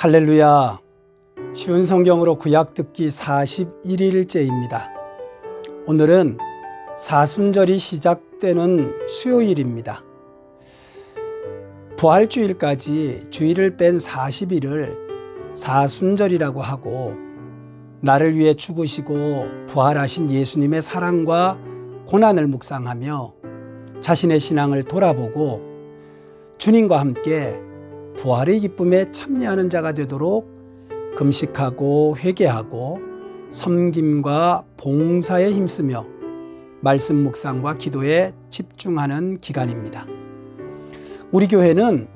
할렐루야. 쉬운 성경으로 구약 듣기 41일째입니다. 오늘은 사순절이 시작되는 수요일입니다. 부활주일까지 주일을 뺀 40일을 사순절이라고 하고 나를 위해 죽으시고 부활하신 예수님의 사랑과 고난을 묵상하며 자신의 신앙을 돌아보고 주님과 함께 부활의 기쁨에 참여하는 자가 되도록 금식하고 회개하고 섬김과 봉사에 힘쓰며 말씀 묵상과 기도에 집중하는 기간입니다. 우리 교회는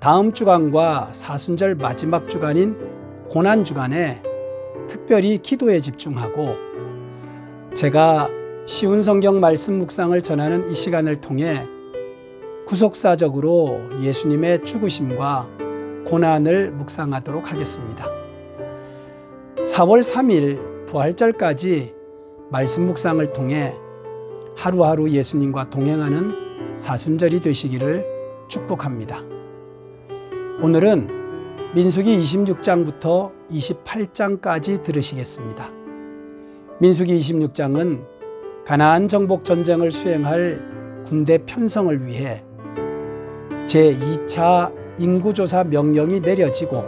다음 주간과 사순절 마지막 주간인 고난 주간에 특별히 기도에 집중하고 제가 쉬운 성경 말씀 묵상을 전하는 이 시간을 통해 구속사적으로 예수님의 죽으심과 고난을 묵상하도록 하겠습니다. 4월 3일 부활절까지 말씀 묵상을 통해 하루하루 예수님과 동행하는 사순절이 되시기를 축복합니다. 오늘은 민수기 26장부터 28장까지 들으시겠습니다. 민수기 26장은 가나안 정복 전쟁을 수행할 군대 편성을 위해 제2차 인구조사 명령이 내려지고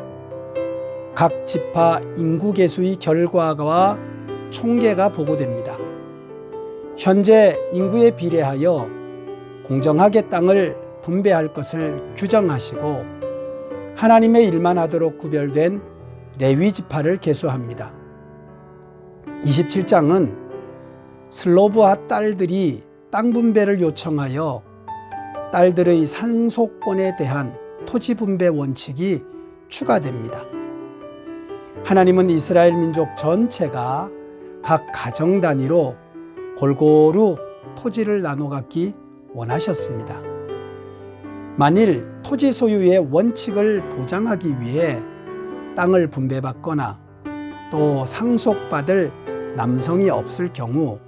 각 지파 인구 개수의 결과와 총계가 보고됩니다. 현재 인구에 비례하여 공정하게 땅을 분배할 것을 규정하시고 하나님의 일만 하도록 구별된 레위 지파를 개수합니다. 27장은 슬로브와 딸들이 땅 분배를 요청하여 딸들의 상속권에 대한 토지 분배 원칙이 추가됩니다. 하나님은 이스라엘 민족 전체가 각 가정 단위로 골고루 토지를 나눠 갖기 원하셨습니다. 만일 토지 소유의 원칙을 보장하기 위해 땅을 분배받거나 또 상속받을 남성이 없을 경우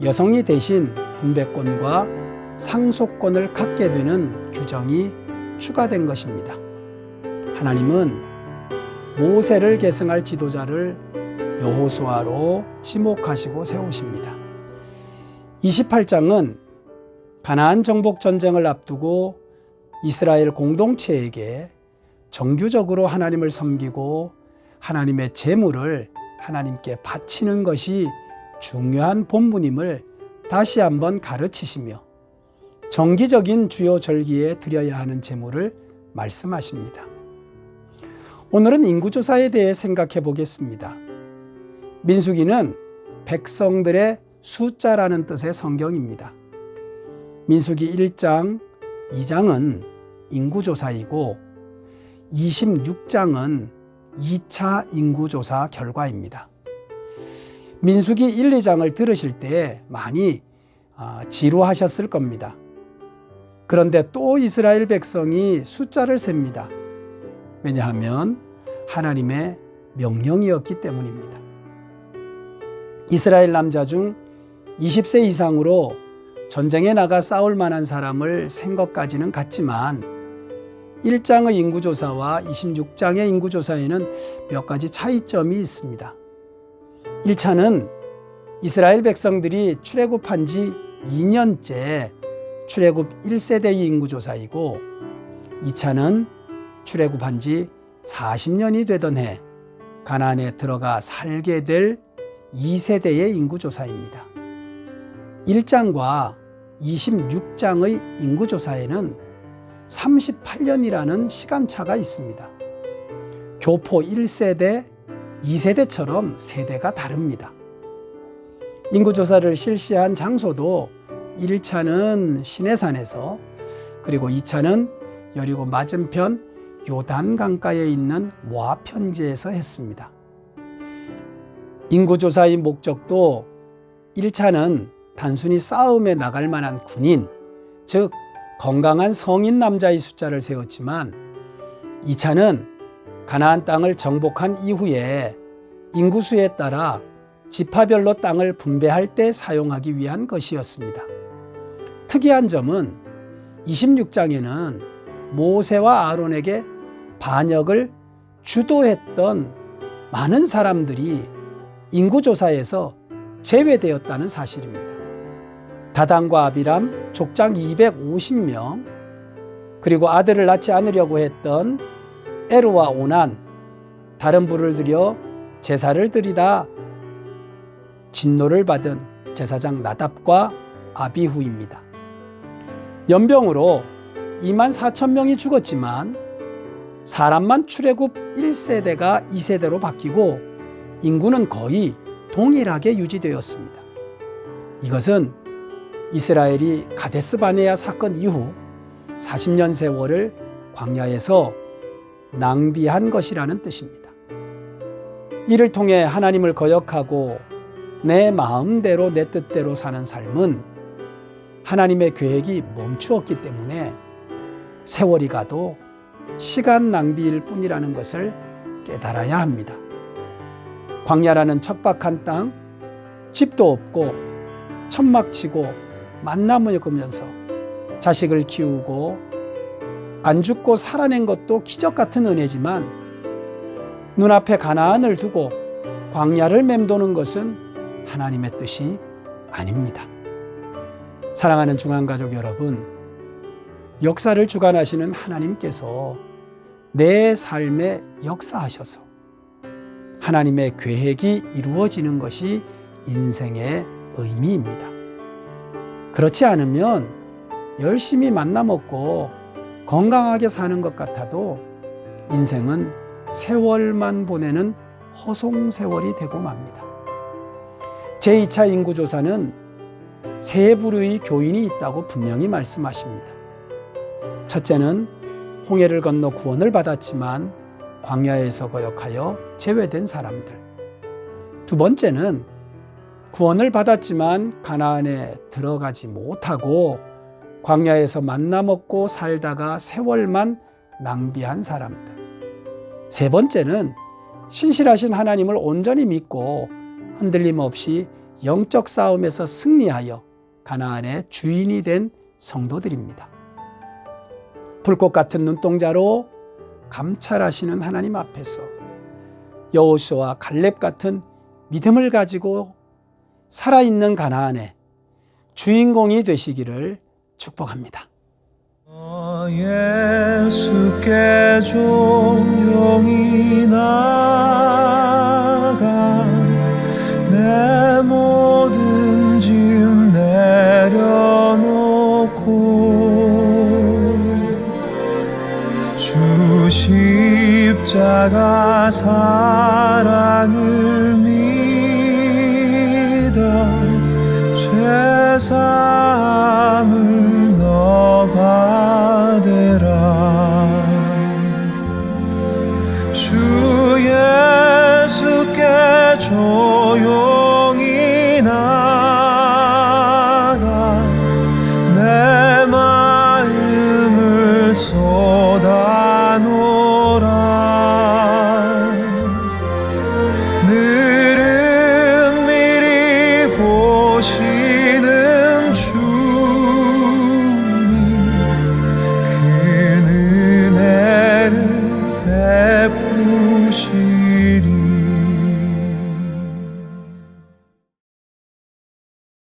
여성이 대신 분배권과 상속권을 갖게 되는 규정이 추가된 것입니다. 하나님은 모세를 계승할 지도자를 여호수아로 지목하시고 세우십니다. 28장은 가나안 정복 전쟁을 앞두고 이스라엘 공동체에게 정규적으로 하나님을 섬기고 하나님의 재물을 하나님께 바치는 것이 중요한 본분임을 다시 한번 가르치시며 정기적인 주요 절기에 드려야 하는 제물을 말씀하십니다. 오늘은 인구조사에 대해 생각해 보겠습니다. 민수기는 백성들의 숫자라는 뜻의 성경입니다. 민수기 1장, 2장은 인구조사이고 26장은 2차 인구조사 결과입니다. 민수기 1, 2장을 들으실 때 많이 지루하셨을 겁니다. 그런데 또 이스라엘 백성이 숫자를 셉니다. 왜냐하면 하나님의 명령이었기 때문입니다. 이스라엘 남자 중 20세 이상으로 전쟁에 나가 싸울 만한 사람을 센 것까지는 같지만 1장의 인구조사와 26장의 인구조사에는 몇 가지 차이점이 있습니다. 1차는 이스라엘 백성들이 출애굽한 지 2년째 출애굽 1세대의 인구 조사이고 2차는 출애굽한 지 40년이 되던 해 가나안에 들어가 살게 될 2세대의 인구 조사입니다. 1장과 26장의 인구 조사에는 38년이라는 시간차가 있습니다. 교포 1세대, 2세대처럼 세대가 다릅니다. 인구조사를 실시한 장소도 1차는 시내산에서 그리고 2차는 여리고 맞은편 요단 강가에 있는 모압 편지에서 했습니다. 인구조사의 목적도 1차는 단순히 싸움에 나갈 만한 군인, 즉 건강한 성인 남자의 숫자를 세웠지만 2차는 가나안 땅을 정복한 이후에 인구수에 따라 지파별로 땅을 분배할 때 사용하기 위한 것이었습니다. 특이한 점은 26장에는 모세와 아론에게 반역을 주도했던 많은 사람들이 인구조사에서 제외되었다는 사실입니다. 다단과 아비람 족장 250명 그리고 아들을 낳지 않으려고 했던 에르와 오난 다른 불을 들여 제사를 드리다 진노를 받은 제사장 나답과 아비후입니다. 연병으로 2만 4천 명이 죽었지만 사람만 출애굽 1세대가 2세대로 바뀌고 인구는 거의 동일하게 유지되었습니다. 이것은 이스라엘이 가데스 바네아 사건 이후 40년 세월을 광야에서 낭비한 것이라는 뜻입니다. 이를 통해 하나님을 거역하고 내 마음대로 내 뜻대로 사는 삶은 하나님의 계획이 멈추었기 때문에 세월이 가도 시간 낭비일 뿐이라는 것을 깨달아야 합니다. 광야라는 척박한 땅, 집도 없고 천막 치고 만나무 엮으면서 자식을 키우고 안 죽고 살아낸 것도 기적 같은 은혜지만 눈앞에 가나안을 두고 광야를 맴도는 것은 하나님의 뜻이 아닙니다. 사랑하는 중앙가족 여러분, 역사를 주관하시는 하나님께서 내 삶에 역사하셔서 하나님의 계획이 이루어지는 것이 인생의 의미입니다. 그렇지 않으면 열심히 만나 먹고 건강하게 사는 것 같아도 인생은 세월만 보내는 허송세월이 되고 맙니다. 제2차 인구조사는 세 부류의 교인이 있다고 분명히 말씀하십니다. 첫째는 홍해를 건너 구원을 받았지만 광야에서 거역하여 제외된 사람들. 두 번째는 구원을 받았지만 가나안에 들어가지 못하고 광야에서 만나 먹고 살다가 세월만 낭비한 사람들. 세 번째는 신실하신 하나님을 온전히 믿고 흔들림 없이 영적 싸움에서 승리하여 가나안의 주인이 된 성도들입니다. 불꽃 같은 눈동자로 감찰하시는 하나님 앞에서 여호수와 갈렙 같은 믿음을 가지고 살아있는 가나안의 주인공이 되시기를 축복합니다. 어, 예수께 종용 사랑을 믿어 죄삼을